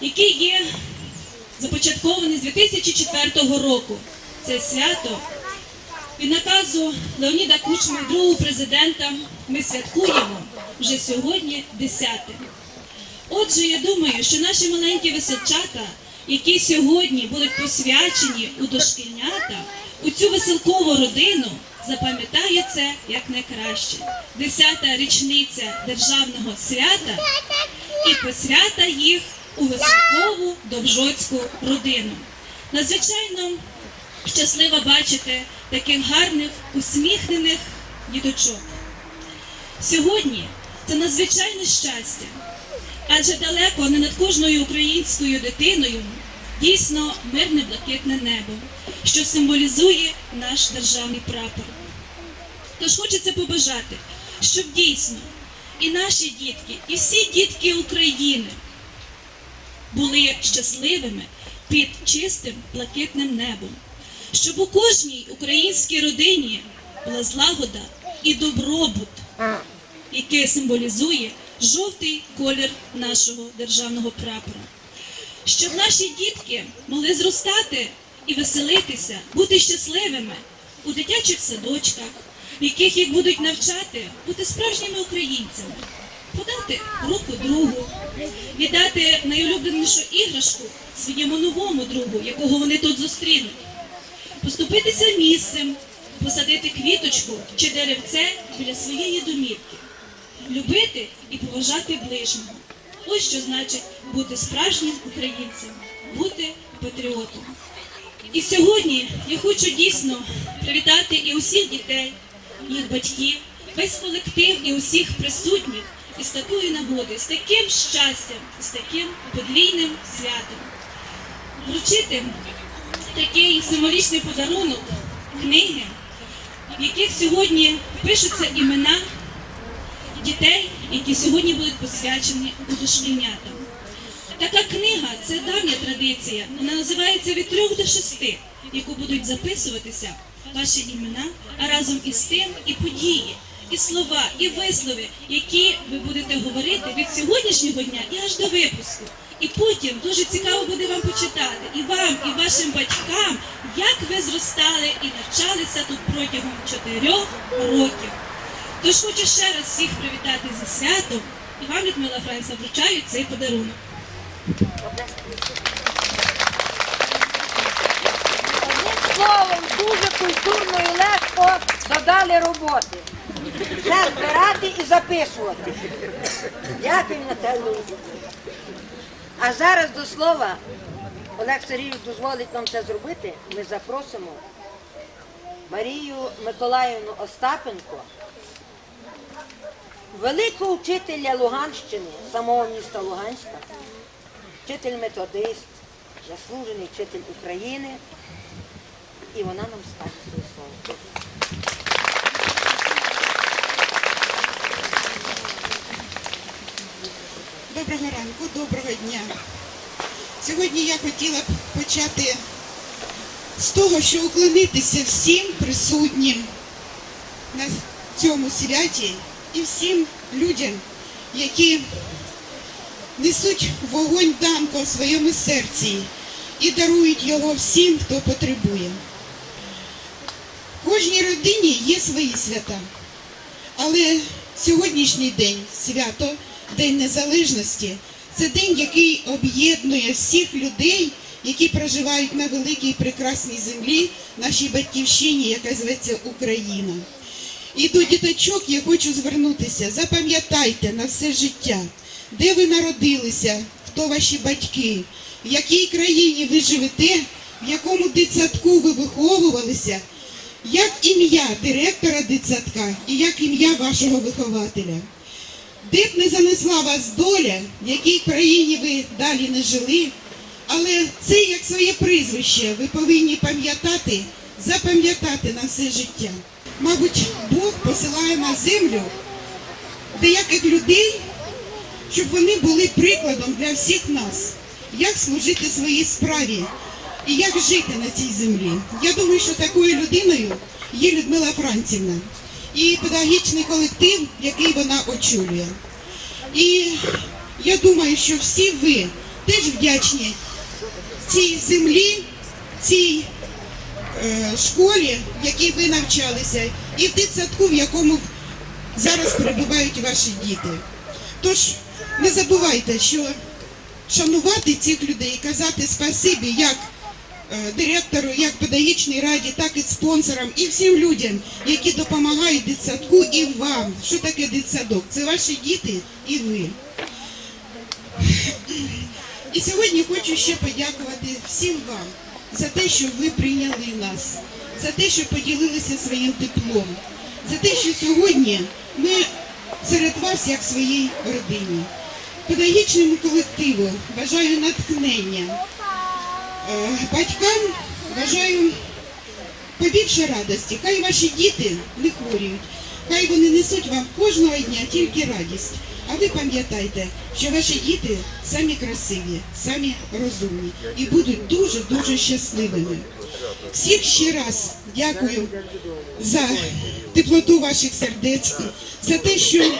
який є започаткований з 2004 року. Це свято від наказу Леоніда Кучми, другого президента, ми святкуємо вже сьогодні 10. Отже, я думаю, що наші маленькі веселчата, які сьогодні будуть посвячені у дошкільнята, у цю веселкову родину, запам'ятає це як найкраще. Десята річниця державного свята і посвята їх у веселкову довжоцьку родину. Надзвичайно щаслива бачити таких гарних, усміхнених діточок. Сьогодні це надзвичайне щастя, адже далеко не над кожною українською дитиною дійсно мирне блакитне небо, що символізує наш державний прапор. Тож хочеться побажати, щоб дійсно і наші дітки, і всі дітки України були щасливими під чистим блакитним небом, щоб у кожній українській родині була злагода і добробут, який символізує жовтий колір нашого державного прапора. Щоб наші дітки могли зростати і веселитися, бути щасливими у дитячих садочках, яких їх будуть навчати бути справжніми українцями, подати руку другу, віддати найулюбленішу іграшку своєму новому другу, якого вони тут зустрінуть, поступитися місцем, посадити квіточку чи деревце біля своєї домівки, любити і поважати ближнього. Ось що значить бути справжнім українцем, бути патріотом. І сьогодні я хочу дійсно привітати і усіх дітей, їх батьків, весь колектив і усіх присутніх із такої нагоди, з таким щастям, з таким подвійним святом. Вручити такий символічний подарунок книги, в яких сьогодні пишуться імена дітей, які сьогодні будуть посвячені дошкільнятам. Така книга це давня традиція. Вона називається від трьох до шести, яку будуть записуватися ваші імена, а разом із тим і події, і слова, і вислови, які ви будете говорити від сьогоднішнього дня і аж до випуску. І потім дуже цікаво буде вам почитати і вам, і вашим батькам, як ви зростали і навчалися тут протягом чотирьох років. Тож хочу ще раз всіх привітати зі святом і вам, Людмила Франця, вручаю цей подарунок. Одним словом, дуже культурно і легко додали роботи. Все збирати і записувати. Дякую, Наталю. А зараз до слова, Олег Сергійович дозволить нам це зробити, ми запросимо Марію Миколаївну Остапенко, великого вчителя Луганщини, самого міста Луганська, вчитель методист, заслужений вчитель України. І вона нам скаже своє слово. Доброго ранку, доброго дня. Сьогодні я хотіла б почати з того, що уклонитися всім присутнім на цьому святі і всім людям, які несуть вогонь Данко в своєму серці і дарують його всім, хто потребує. Кожній родині є свої свята, але сьогоднішній день свято, День Незалежності, це день, який об'єднує всіх людей, які проживають на великій прекрасній землі, нашій батьківщині, яка зветься Україна. І до діточок я хочу звернутися. Запам'ятайте на все життя, де ви народилися, хто ваші батьки, в якій країні ви живете, в якому дитсадку ви виховувалися, як ім'я директора дитсадка і як ім'я вашого вихователя. Де б не занесла вас доля, в якій країні ви далі не жили, але це як своє прізвище, ви повинні пам'ятати, запам'ятати на все життя. Мабуть, Бог посилає на землю деяких людей, щоб вони були прикладом для всіх нас, як служити своїй справі і як жити на цій землі. Я думаю, що такою людиною є Людмила Францівна і педагогічний колектив, який вона очолює. І я думаю, що всі ви теж вдячні цій землі, цій е, школі, в якій ви навчалися, і в дитсадку, в якому зараз перебувають ваші діти. Тож не забувайте, що шанувати цих людей, казати спасибі як директору, як педагогічній раді, так і спонсорам, і всім людям, які допомагають дитсадку і вам. Що таке дитсадок? Це ваші діти і ви. І сьогодні хочу ще подякувати всім вам за те, що ви прийняли нас, за те, що поділилися своїм теплом, за те, що сьогодні ми серед вас як своїй родині. Педагогічному колективу бажаю натхнення. Е, Батькам бажаю побільше радості. Хай ваші діти не хворіють, хай вони несуть вам кожного дня тільки радість. А ви пам'ятайте, що ваші діти самі красиві, самі розумні і будуть дуже-дуже щасливими. Всіх ще раз дякую за теплоту ваших сердець, за те, що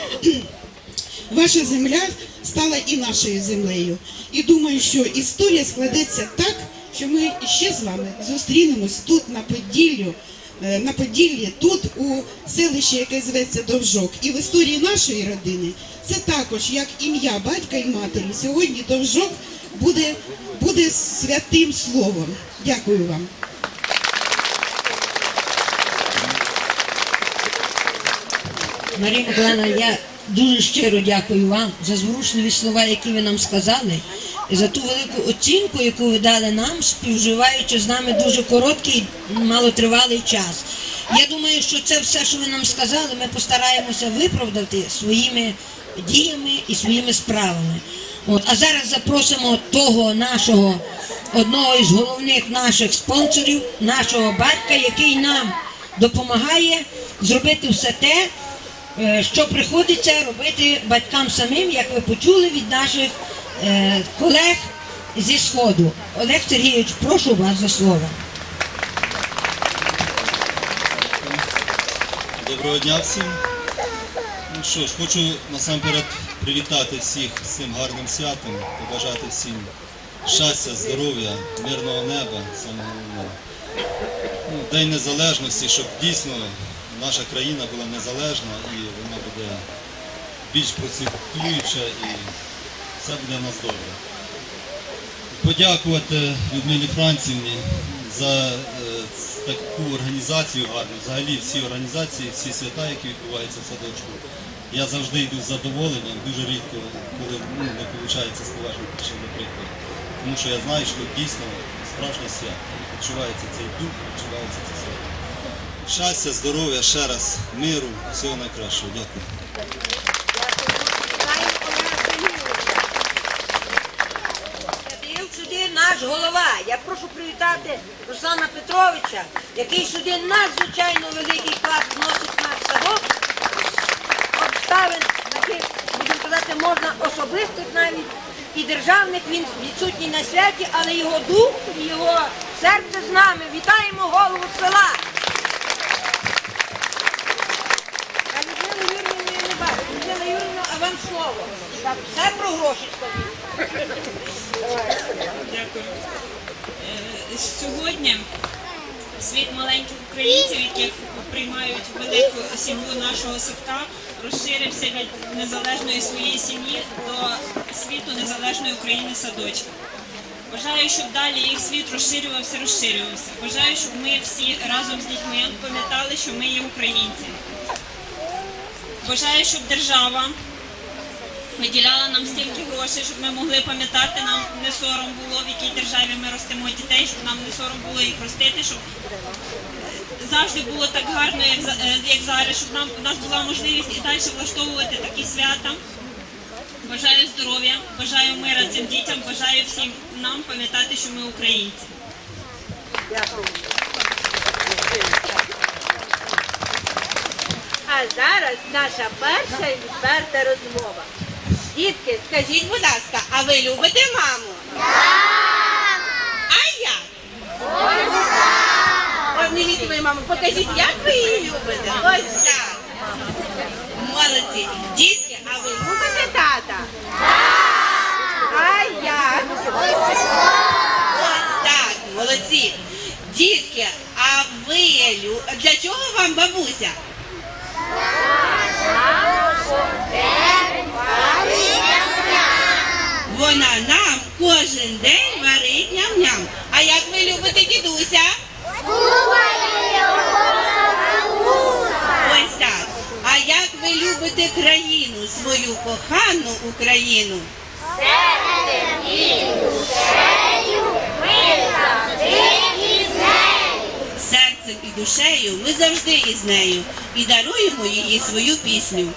ваша земля стала і нашою землею. І думаю, що історія складеться так, що ми ще з вами зустрінемось тут на Поділлю, е, на Поділлі, тут у селищі, яке зветься Довжок. І в історії нашої родини це також як ім'я батька і матері. Сьогодні Довжок буде, буде святим словом. Дякую вам. Марія Миколаївна, я дуже щиро дякую вам за зворушливі слова, які ви нам сказали, за ту велику оцінку, яку ви дали нам, співживаючи з нами дуже короткий, малотривалий час. Я думаю, що це все, що ви нам сказали, ми постараємося виправдати своїми діями і своїми справами. От, а зараз запросимо того нашого одного із головних наших спонсорів, нашого батька, який нам допомагає зробити все те, е, що приходиться робити батькам самим, як ви почули від наших колег зі Сходу. Олег Сергійович, прошу вас за слово. Доброго дня всім. Ну що ж, хочу насамперед привітати всіх з цим гарним святом, побажати всім щастя, здоров'я, мирного неба, саме головне. Ну, День Незалежності, щоб дійсно наша країна була незалежна і вона буде більш процвітуюча і все буде нас добре. Подякувати Людмилі Францівні за е, таку організацію гарну, взагалі всі організації, всі свята, які відбуваються в садочку. Я завжди йду з задоволенням, дуже рідко, коли ну, не виходить з поважних причин, наприклад. Тому що я знаю, що дійсно справжнє свято. Відчувається цей дух, відчувається це свято. Щастя, здоров'я, ще раз, миру, всього найкращого. Дякую. Сидів сюди наш голова. Я прошу привітати Руслана Петровича, який сюди надзвичайно великий вклад вносить наш садок. Обставин таких, будемо казати, можна особистих навіть і державних. Він відсутній на святі, але його дух і його серце з нами. Вітаємо голову села. А. Людмила а вам слово. Все про гроші скажіть. Дякую. Е, Сьогодні світ маленьких українців, яких приймають велику сім'ю нашого садка, розширився від незалежної своєї сім'ї до світу незалежної України садочка. Бажаю, щоб далі їх світ розширювався, розширювався. Бажаю, щоб ми всі разом з дітьми пам'ятали, що ми є українці. Бажаю, щоб держава виділяла нам стільки грошей, щоб ми могли пам'ятати, нам не сором було, в якій державі ми ростимо дітей, щоб нам не сором було їх ростити, щоб е, завжди було так гарно, як, е, як зараз, щоб нам у нас була можливість і далі влаштовувати такі свята. Бажаю здоров'я, бажаю мира цим дітям, бажаю всім нам пам'ятати, що ми українці. А зараз наша перша і відверта розмова. Дітки, скажіть, будь ласка, а ви любите маму? Так! А я? Обніміть мою маму, покажіть, як ви її любите. Ось так. Молодці. Дітки, а ви любите тата? Так! А я? Ось так. Молодці. Дітки, а ви любите? Для чого вам бабуся? Вона нам кожен день варить ням-ням. А як ви любите дідуся? Ось так. А як ви любите країну, свою кохану Україну? Серцем і душею ми завжди із нею і даруємо їй свою пісню.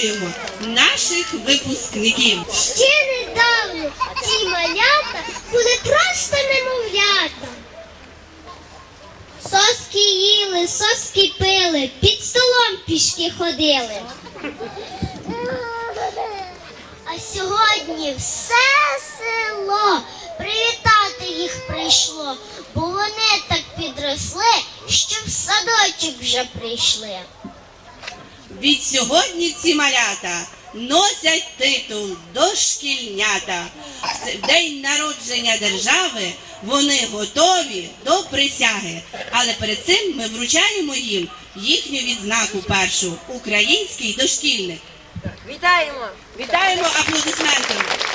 Запрошуємо наших випускників. Ще недавно ці малята були просто немовлята. Соски їли, соски пили, під столом пішки ходили. А сьогодні все село привітати їх прийшло, бо вони так підросли, що в садочок вже прийшли. Від сьогодні ці малята носять титул дошкільнята. В день народження держави вони готові до присяги. Але перед цим ми вручаємо їм їхню відзнаку першу український дошкільник. Вітаємо! Вітаємо аплодисментами.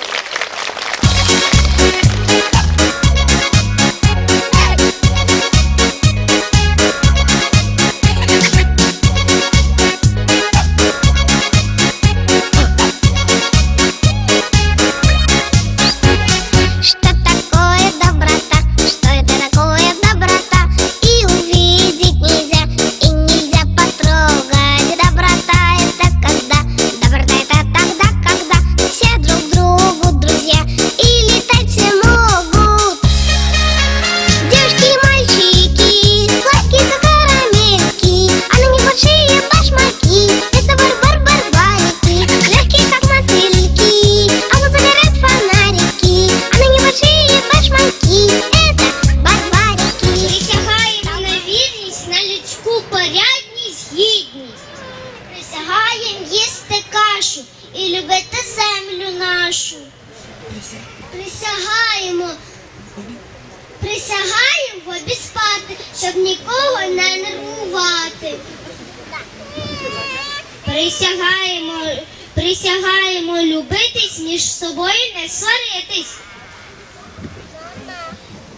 Присягаємо, присягаємо любитись, між собою не сваритись.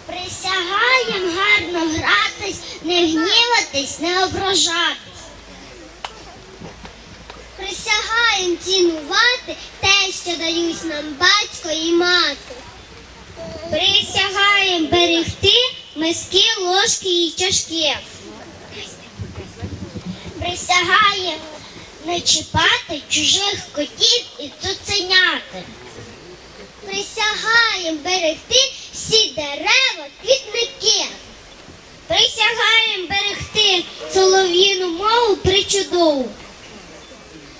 Присягаємо гарно гратись, не гніватись, не ображатись. Присягаємо цінувати те, що дають нам батько і мати. Присягаємо берегти миски, ложки і чашки. Присягаємо не чіпати чужих котів і цуценяти. Присягаємо берегти всі дерева, квітники. Присягаєм берегти солов'їну мову причудову.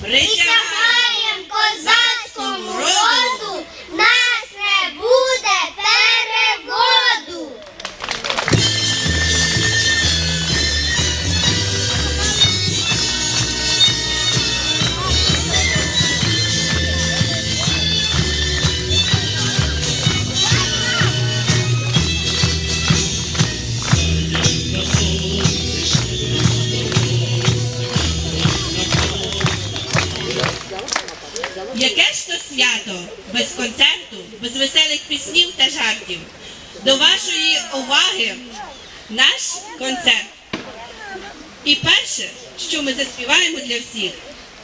Присягаєм козацькому роду, нас не буде переводу. Та? До вашої уваги наш концерт. І перше, що ми заспіваємо для всіх,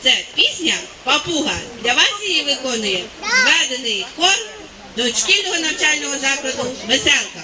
це пісня Папуга. Для вас її виконує зведений хор дошкільного навчального закладу Веселка.